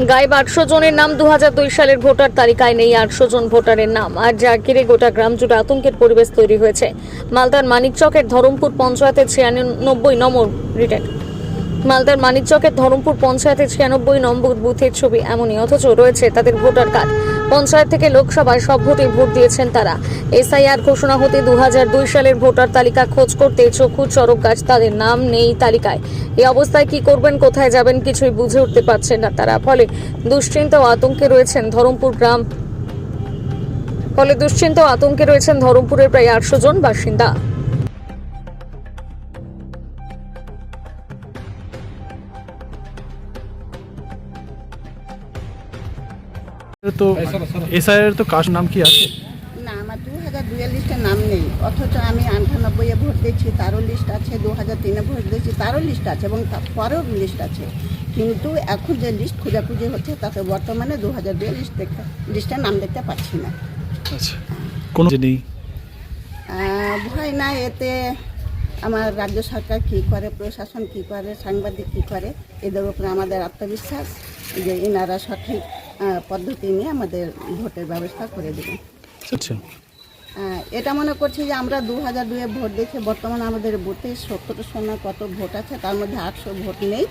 গায়েব আটশো জনের নাম দুহাজার দুই সালের ভোটার তালিকায় নেই আটশো জন ভোটারের নাম। আর যা ঘিরে গোটা গ্রাম জুড়ে আতঙ্কের পরিবেশ তৈরি হয়েছে। মালদার মানিকচকের ধরমপুর পঞ্চায়েতের ছিয়ানব্বই নম্বর রিটেন মালদার মানিকচকের ধরমপুর পঞ্চায়েতের ছিয়ানব্বই নম্বর বুথের ছবি এমনই, অথচ রয়েছে তাদের ভোটার কার্ড। পঞ্চায়েত থেকে লোকসভায় সব ভোটে ভোট দিয়েছেন তারা। এসআইআর ঘোষণা হতে দু হাজার দুই সালের ভোটার তালিকা খোঁজ করতে চক্ষু চরক গাছ তাদের নাম নেই তালিকায়। এই অবস্থায় কি করবেন, কোথায় যাবেন কিছুই বুঝে উঠতে পারছেন না তারা। ফলে দুশ্চিন্তা ও আতঙ্কে রয়েছেন ধরমপুর গ্রাম। ফলে দুশ্চিন্তা ও আতঙ্কে রয়েছেন ধরমপুরের প্রায় আটশো জন বাসিন্দা। তো এসআইয়ের তো কাজ নাম কি আছে? না আমার দু হাজার দুয়ের লিস্টে নাম নেই। অথচ আমি আটানব্বইয়ে ভোট দিয়েছি তারও লিস্ট আছে দু হাজার তিনে ভোট দিয়েছি তারও লিস্ট আছে এবং তার পরেও লিস্ট আছে। কিন্তু এখন যে লিস্ট খোঁজাখুঁজি হচ্ছে তাতে বর্তমানে দু হাজার দুয়ের লিস্ট দেখতে লিস্টে নাম দেখতে পাচ্ছি না। আচ্ছা। কোনো নেই? ভয় না এতে। আমার রাজ্য সরকার কী করে প্রশাসন কী করে সাংবাদিক কী করে এদের উপরে আমাদের আত্মবিশ্বাস যে এনারা সঠিক পদ্ধতি নিয়ে আমাদের ভোটের ব্যবস্থা করে দেবেন আচ্ছা। এটা মনে করছি যে আমরা দু হাজার দুয়ে ভোট দিয়েছি বর্তমানে আমাদের বুথে সত্তর সোনা কত ভোট আছে তার মধ্যে আটশো ভোট নেই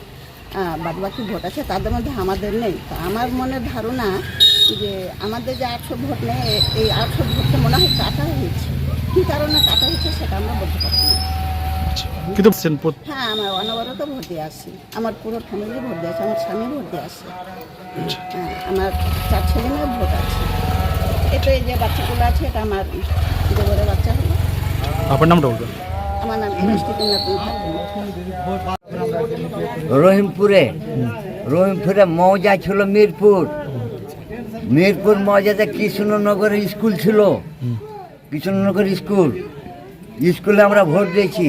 বাদ বাকি ভোট আছে তাদের মধ্যে আমাদের নেই। তো আমার মনের ধারণা যে আমাদের যে আটশো ভোট নেই এই আটশো ভোটকে মনে হয় কাটা হয়েছে। কী কারণে কাটা হয়েছে সেটা আমরা বলতে আচ্ছা কিন্তু বলছেন হ্যাঁ আমার অনবরত ভোট দিয়ে আসি আমার পুরো ফ্যামিলি ভোট দিয়ে আসে আমার স্বামী ভোট দিয়ে আসে হ্যাঁ আমার চার ছেলে মেয়ে ভোট আছে। এটা এই যে বাচ্চাগুলো আছে এটা আমার দেবরের বাচ্চা হলো। আপনার নামটা বলবেন? আমার নাম রহিমপুরে রহিমপুরে মৌজা ছিল মিরপুর। মিরপুর মৌজাতে কৃষ্ণনগর স্কুল ছিল। কৃষ্ণনগর স্কুল। স্কুলে আমরা ভোট দিয়েছি।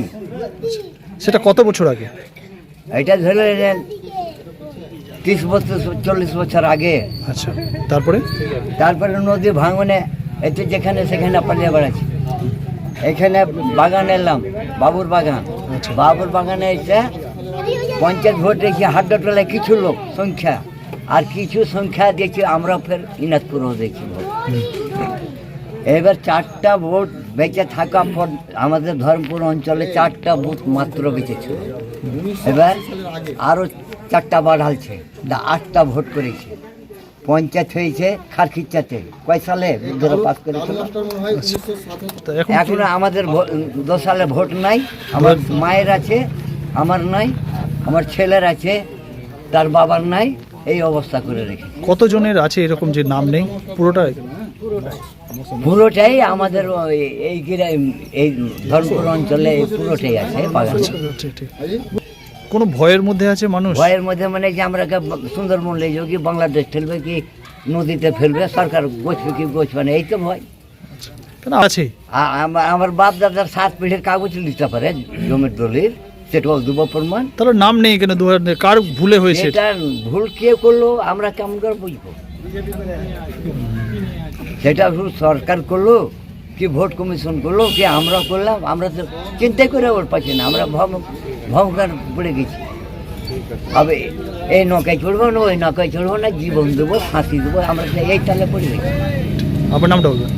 সেটা কত বছর আগে? এটা ধরে নেন তিরিশ বছর চল্লিশ বছর আগে। আচ্ছা তারপরে? তারপরে নদী ভাঙনে এতে যেখানে সেখানে পালিয়ে বেড়াচ্ছি। এখানে বাগান এলাম বাবুর বাগান। আচ্ছা। বাবুর বাগানে এসে পঞ্চায়েত ভোট দেখি হাড্ডটোলায় কিছু লোক সংখ্যা। আর কিছু সংখ্যা দেখছি আমরা ফের ইনাজপুরও ভোট। এবার চারটা ভোট বেঁচে থাকা পর আমাদের ধর্মপুর অঞ্চলে চারটা বুথ মাত্র বেঁচেছিল এবার আরও চারটা বাড়ালছে আটটা ভোট করেছে। পঞ্চায়েত হয়েছে খারখিচ্চাতে কয় সালে বুদ্ধরা পাস করেছিল এখন আমাদের দশ সালে ভোট নাই, আমার মায়ের আছে, আমার নাই, আমার ছেলের আছে, তার বাবার নাই, এই অবস্থা করে রেখে কতজনের আছে এরকম যে নাম নেই? পুরোটাই? পুরোটাই আমাদের এই এই ধর্মপুর অঞ্চলে পুরোটাই আছে বাগান কোনো ভয়ের মধ্যে আছে মানুষ? ভয়ের মধ্যে মানে যে আমরা সুন্দরবন লেগে যাব কি বাংলাদেশ ফেলবে কি নদীতে ফেলবে সরকার গোছবে কি বসবে না এই তো ভয়। আছে? আমার বাপ দাদার সাত পিঠের কাগজ নিতে পারে জমির দলিল সেটাও দেবো প্রমাণ। তাহলে নাম নেই কেন? দু হাজার কার ভুলে হয়েছে? এটা ভুল কে করল আমরা কেমন করে বুঝব? সেটা ভুল সরকার করল কি ভোট কমিশন করল কি আমরা করলাম আমরা তো চিন্তাই করে ওর পাচ্ছি না আমরা ভম ভমকার পড়ে গেছি। হবে এই নৌকায় চড়বো না ওই নৌকায় চড়বো না জীবন দেবো ফাঁসি দেবো আমরা এই তালে পড়ে গেছি। আপনার নামটা বলবেন?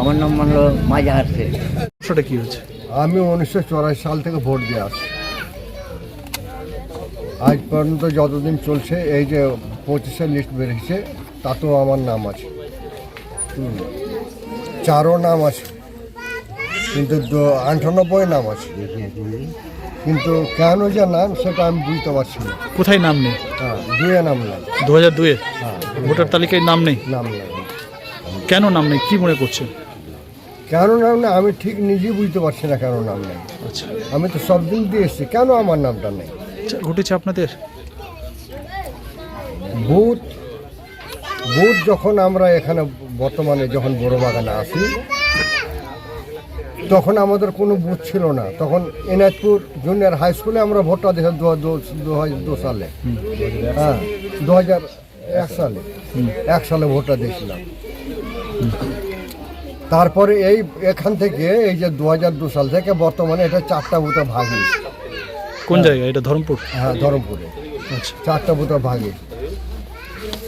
আমার নাম মানলো মাজাহার সেটা কি হচ্ছে আমি উনিশশো চৌরাশি সাল থেকে ভোট দিয়ে আসছি। আজ পর্যন্ত যতদিন চলছে এই যে পঁচিশের লিস্ট বেরিয়েছে তাতেও আমার নাম আছে। চারও নাম আছে। কিন্তু আটানব্বই নাম আছে। কিন্তু কেন যে নাম সেটা আমি বুঝতে পারছি না। কোথায় নাম নেই? হ্যাঁ দুয়ে নাম নাম দু হাজার দুয়ে? হ্যাঁ ভোটার তালিকায় নাম নেই? নাম নাম কেন নাম নেই? কি মনে করছেন? কেন নাম নেই? আমি ঠিক নিজেই বুঝতে পারছি না কেন নাম নেই। আচ্ছা। আমি তো সব দিন দিয়ে এসেছি। কেন আমার নামটা নেই? আচ্ছা, ঘটেছে আপনাদের? বুথ বুথ যখন আমরা এখানে বর্তমানে যখন বড় বাগানে আসি তখন আমাদের কোনো বুথ ছিল না। তখন এনায়তপুর জুনিয়র হাই স্কুলে আমরা ভোটটা দিয়েছি দু হাজার দু সালে। হ্যাঁ দু হাজার এক সালে। এক সালে ভোটটা দিয়েছিলাম। তারপরে এই এখান থেকে এই যে দু হাজার দু সাল থেকে বর্তমানে এটা চারটা বুথে ভাগ কোন জায়গায়? এটা ধরমপুর? হ্যাঁ ধরমপুরে। আচ্ছা। চারটা বুথে ভাগে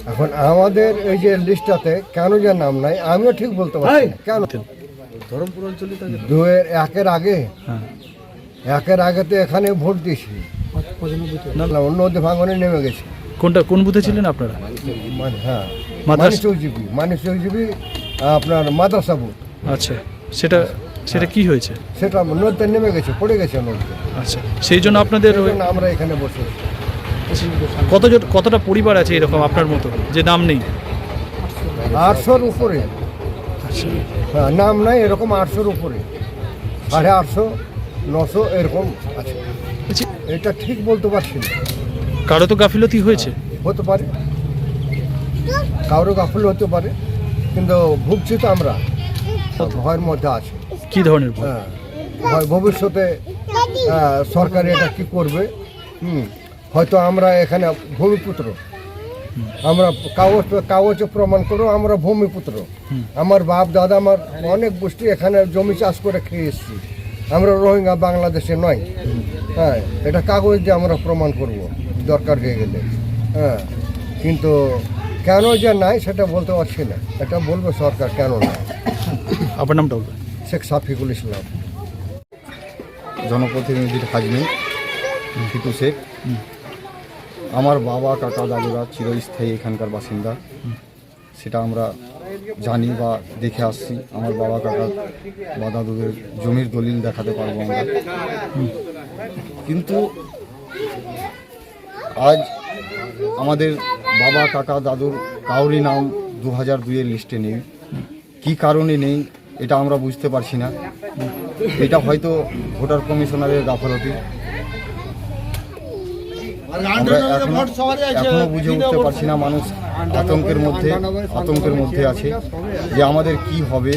এখন আমাদের এই যে লিস্টটাতে কেন যে নাম নাই আমিও ঠিক বলতে পারছি না। কেন? দুয়ের একের আগে? হ্যাঁ। একের আগে তো এখানে ভোট দিয়েছি। না। না ভাঙনে নেমে গেছি। কোনটা কোন বুথে ছিলেন আপনারা? মানে হ্যাঁ। মাদ্রাসা- মানিক চৌজিবি মানিক চৌজিবি আপনার মাদ্রাসা বুথ। আচ্ছা সেটা সেটা কি হয়েছে? সেটা নদীতে নেমে গেছে পড়ে গেছে নদীতে। আচ্ছা সেই জন্য আপনাদের ওই- আমরা এখানে বসে কতজন কতটা পরিবার আছে এরকম আপনার মতো যে নাম নেই? আটশোর উপরে। হ্যাঁ নাম নাই এরকম আটশোর উপরে। সাড়ে আটশো নশো এরকম আছে। এটা ঠিক বলতে পারছি না। কারও তো গাফিলতি হয়েছে? হতে পারে। কারও গাফল হতে পারে কিন্তু ভুগছি তো আমরা। ভয়ের মধ্যে আছে। কি ধরনের ভয়? হ্যাঁ ভবিষ্যতে আহ, সরকার এটা কি করবে? হুম। হয়তো আমরা এখানে ভূমিপুত্র। আমরা কাগজ কাগজ প্রমাণ করো আমরা ভূমিপুত্র। আমার বাপ দাদা আমার অনেক গোষ্ঠী এখানে জমি চাষ করে খেয়ে এসেছি। আমরা রোহিঙ্গা বাংলাদেশে নয়। হ্যাঁ এটা কাগজ দিয়ে আমরা প্রমাণ করব দরকার হয়ে গেলে। হ্যাঁ কিন্তু কেন যে নাই সেটা বলতে পারছি না। এটা বলবে সরকার কেন না আপনার নামটা বলবেন? শেখ সাফিকুল ইসলাম। জনপ্রতিনিধির কাজ নেই টিটু শেখ। আমার বাবা, কাকা, দাদুরা চিরস্থায়ী এখানকার বাসিন্দা। সেটা আমরা জানি বা দেখে আসছি। আমার বাবা, কাকা বা দাদুদের জমির দলিল দেখাতে পারব আমরা। কিন্তু আজ আমাদের বাবা, কাকা, দাদুর কাউরি নাম দু হাজার দুইয়ের লিস্টে নেই। কী কারণে নেই, এটা আমরা বুঝতে পারছি না। এটা হয়তো ভোটার কমিশনারের গাফলতি। আমরা এখনও এখনও বুঝে উঠতে পারছি না মানুষ আতঙ্কের মধ্যে আতঙ্কের মধ্যে আছে যে আমাদের কি হবে।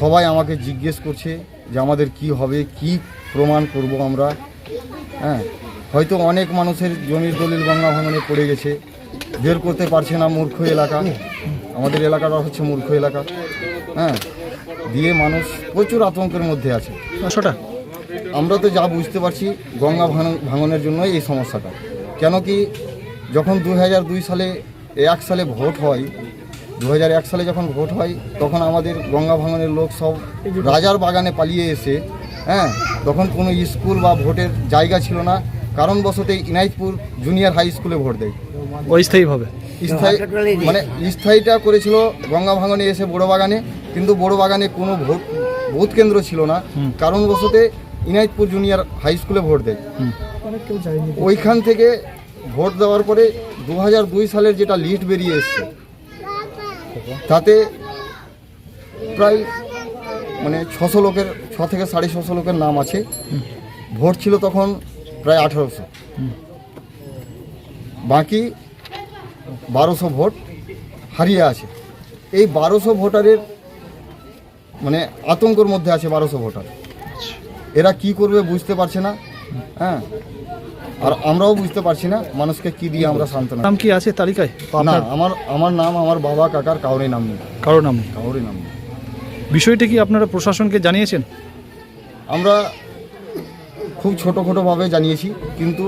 সবাই আমাকে জিজ্ঞেস করছে যে আমাদের কি হবে কি প্রমাণ করব আমরা। হ্যাঁ হয়তো অনেক মানুষের জমির দলিল গঙ্গা ভাঙনে পড়ে গেছে। বের করতে পারছে না মূর্খ এলাকা। আমাদের এলাকাটা হচ্ছে মূর্খ এলাকা। হ্যাঁ দিয়ে মানুষ প্রচুর আতঙ্কের মধ্যে আছে। পাঁচশোটা আমরা তো যা বুঝতে পারছি গঙ্গা ভাঙ- ভাঙনের জন্যই এই সমস্যাটা। কেন কি যখন দু দুই সালে এক সালে ভোট হয় দু এক সালে যখন ভোট হয় তখন আমাদের গঙ্গা ভাঙনের লোক সব রাজার বাগানে পালিয়ে এসে হ্যাঁ তখন কোনো স্কুল বা ভোটের জায়গা ছিল না। কারণবশত এই ইনাইতপুর জুনিয়র হাই স্কুলে ভোট দেয়। অস্থায়ীভাবে স্থায়ী মানে স্থায়ীটা করেছিল গঙ্গা ভাঙনে এসে বড় বাগানে কিন্তু বড় বাগানে কোনো ভোট ভোট কেন্দ্র ছিল না। কারণবশতে ইনাইতপুর জুনিয়র হাই স্কুলে ভোট দেয়। ওইখান থেকে ভোট দেওয়ার পরে দু দুই সালের যেটা লিস্ট বেরিয়ে এসছে তাতে প্রায় মানে ছশো লোকের ছ থেকে সাড়ে ছশো লোকের নাম আছে। ভোট ছিল তখন প্রায় আঠারোশো। বাকি বারোশো ভোট হারিয়ে আছে। এই বারোশো ভোটারের মানে আতঙ্কর মধ্যে আছে বারোশো ভোটার। এরা কি করবে বুঝতে পারছে না। হ্যাঁ? আর আমরাও বুঝতে পারছি না মানুষকে কি দিয়ে আমরা সান্ত্বনা নাম কি আছে তালিকায়? না আমার আমার নাম আমার বাবা কাকার কাউরে নাম নেই। কারও নাম নেই। কাউরে নাম নেই। বিষয়টি কি আপনারা প্রশাসনকে জানিয়েছেন? আমরা খুব ছোটো খোটোভাবে জানিয়েছি কিন্তু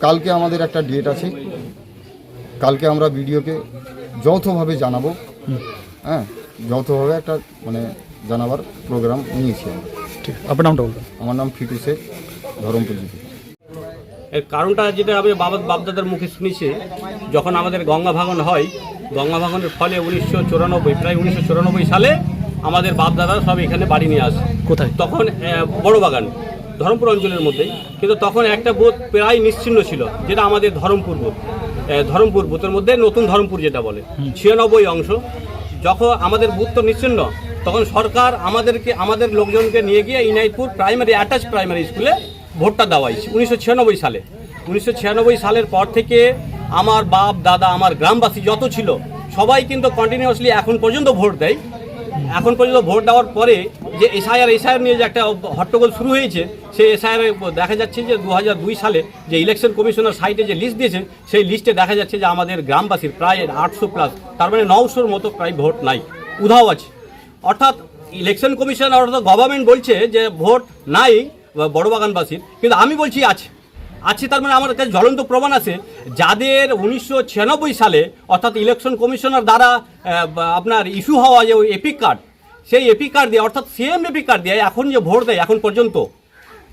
কালকে আমাদের একটা ডেট আছে। কালকে আমরা ভিডিওকে যৌথভাবে জানাব। হ্যাঁ যৌথভাবে একটা মানে জানাবার প্রোগ্রাম নিয়েছি আমরা। ঠিক আপনার নামটা বলবেন? আমার নাম ফিটু শেখ ধরমপুর এর কারণটা যেটা আমি বাবা বাপদাদার মুখে শুনেছি যখন আমাদের গঙ্গা ভাঙন হয় গঙ্গা ভাঙনের ফলে উনিশশো চুরানব্বই প্রায় উনিশশো চুরানব্বই সালে আমাদের বাপদাদা সব এখানে বাড়ি নিয়ে আসে। কোথায়? তখন বড় বাগান ধরমপুর অঞ্চলের মধ্যেই। কিন্তু তখন একটা বোধ প্রায় নিশ্চিন্ন ছিল যেটা আমাদের ধরমপুর আহ, ধরমপুর বুথের মধ্যে নতুন ধরমপুর যেটা বলে ছিয়ানব্বই অংশ। যখন আমাদের বুথ তো নিশ্চিন্ন তখন সরকার আমাদেরকে, আমাদের লোকজনকে নিয়ে গিয়ে ইনাইতপুর প্রাইমারি অ্যাটাচ প্রাইমারি স্কুলে ভোটটা দেওয়াইছে, উনিশশো ছিয়ানব্বই সালে। উনিশশো ছিয়ানব্বই সালের পর থেকে আমার বাপ, দাদা, আমার গ্রামবাসী যত ছিল, সবাই কিন্তু কন্টিনিউয়াসলি এখন পর্যন্ত ভোট দেয়। এখন পর্যন্ত ভোট দেওয়ার পরে যে এসআইআর এসআইআর নিয়ে যে একটা হট্টগোল শুরু হয়েছে, সেই এসআইআর দেখা যাচ্ছে যে দু হাজার দুই সালে যে ইলেকশন কমিশনার সাইটে যে লিস্ট দিয়েছে, সেই লিস্টে দেখা যাচ্ছে যে আমাদের গ্রামবাসীর প্রায় আটশো প্লাস তার মানে নশোর মতো প্রায় ভোট নাই। উধাও আছে। অর্থাৎ ইলেকশন কমিশন অর্থাৎ গভর্নমেন্ট বলছে যে ভোট নাই, বড় বাগানবাসীর। কিন্তু আমি বলছি আছে আছে তার মানে আমার কাছে জ্বলন্ত প্রমাণ আছে, যাদের উনিশশো ছিয়ানব্বই সালে অর্থাৎ ইলেকশন কমিশনার দ্বারা আপনার ইস্যু হওয়া যে ওই এপিক কার্ড সেই এপিক কার্ড দিয়ে, অর্থাৎ সেম এপিক কার্ড দিয়ে এখন যে ভোট দেয়, এখন পর্যন্ত,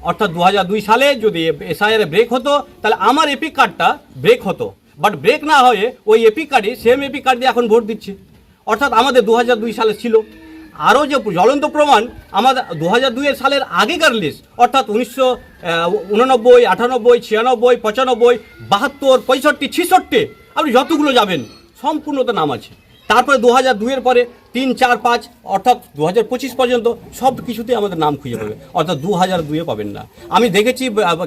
অর্থাৎ দু হাজার দুই সালে যদি এসআইআর ব্রেক হতো, তাহলে আমার এপিক কার্ডটা ব্রেক হতো। বাট ব্রেক না হয়ে ওই এপিক কার্ডে সেম এপিক কার্ড দিয়ে এখন ভোট দিচ্ছে। অর্থাৎ আমাদের দু সালে ছিল। আরও যে জ্বলন্ত প্রমাণ আমাদের দু হাজার সালের আগেকার লিস্ট অর্থাৎ উনিশশো উননব্বই, আটানব্বই, ছিয়ানব্বই, পঁচানব্বই, বাহাত্তর, পঁয়ষট্টি, ছিষট্টি, আপনি যতগুলো যাবেন সম্পূর্ণতে নাম আছে। তারপরে দু হাজার দুইয়ের পরে তিন, চার, পাঁচ, অর্থাৎ দু হাজার পঁচিশ পর্যন্ত সব কিছুতেই আমাদের নাম খুঁজে পাবে। অর্থাৎ দু হাজার দুইয়ে পাবেন না। আমি দেখেছি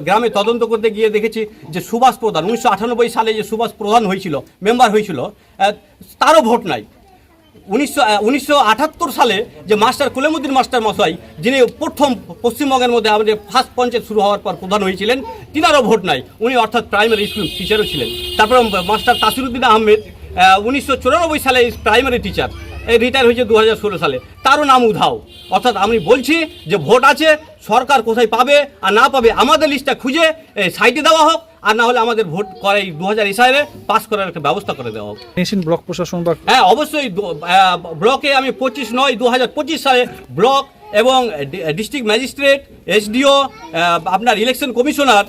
গ্রামে তদন্ত করতে গিয়ে দেখেছি যে সুভাষ প্রধান, উনিশশো আটানব্বই সালে যে সুভাষ প্রধান হয়েছিল, মেম্বার হয়েছিল তারও ভোট নাই। উনিশশো সালে যে মাস্টার কুলেমুদ্দিন মাস্টার মশাই, যিনি প্রথম পশ্চিমবঙ্গের মধ্যে আমাদের ফার্স্ট পঞ্চায়েত শুরু হওয়ার পর প্রধান হয়েছিলেন, তিনারও ভোট নাই। উনি অর্থাৎ প্রাইমারি স্কুল টিচারও ছিলেন। তারপর মাস্টার তাসিরুদ্দিন আহমেদ উনিশশো চুরানব্বই সালে প্রাইমারি টিচার এই রিটায়ার হয়েছে দু সালে। তারও নাম উধাও। অর্থাৎ আমি বলছি যে ভোট আছে, সরকার কোথায় পাবে আর না পাবে আমাদের লিস্টটা খুঁজে সাইডে দেওয়া হোক আর না হলে আমাদের ভোট করাই দু হাজার হিসাবে পাস করার একটা ব্যবস্থা করে দেওয়া হোক। মেশিন ব্লক প্রশাসন বা হ্যাঁ অবশ্যই ব্লকে আমি পঁচিশ নয় দু হাজার পঁচিশ সালে ব্লক এবং ডিস্ট্রিক্ট ম্যাজিস্ট্রেট এসডিও আপনার election commissioner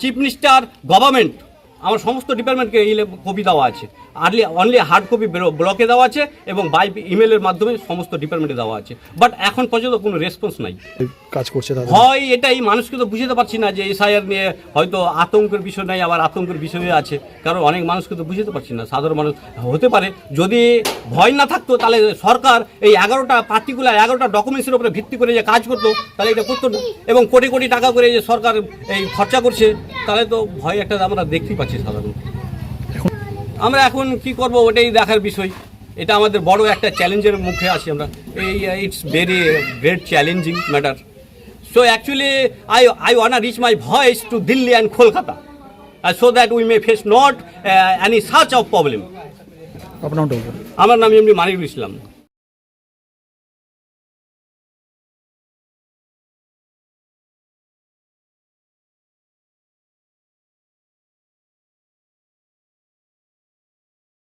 chief minister government আমার সমস্ত ডিপার্টমেন্টকে কপি দেওয়া আছে। আর্লি অনলি হার্ড কপি ব্লকে দেওয়া আছে এবং বাই ইমেলের মাধ্যমে সমস্ত ডিপার্টমেন্টে দেওয়া আছে। বাট এখন পর্যন্ত কোনো রেসপন্স নাই। কাজ করছে হয় এটাই মানুষকে তো বুঝতে পারছি না যে এসআইআর নিয়ে হয়তো আতঙ্কের বিষয় নাই আবার আতঙ্কের বিষয় আছে। কারণ অনেক মানুষকে তো বুঝতে পারছি না সাধারণ মানুষ হতে পারে। যদি ভয় না থাকতো তাহলে সরকার এই এগারোটা পার্টিকুলার এগারোটা ডকুমেন্টসের উপরে ভিত্তি করে যে কাজ করতো তাহলে এটা করতো না। এবং কোটি কোটি টাকা করে যে সরকার এই খরচা করছে তাহলে তো ভয় একটা আমরা দেখতেই পাচ্ছি। সাধারণ। আমরা এখন কি করব ওটাই দেখার বিষয়। এটা আমাদের বড় একটা চ্যালেঞ্জের মুখে আছি আমরা। এই it's very great challenging matter so actually I I want reach my voice to Delhi and Kolkata so that we may face not any such of problem আপনার আমার নাম এমনি মানিকুল ইসলাম।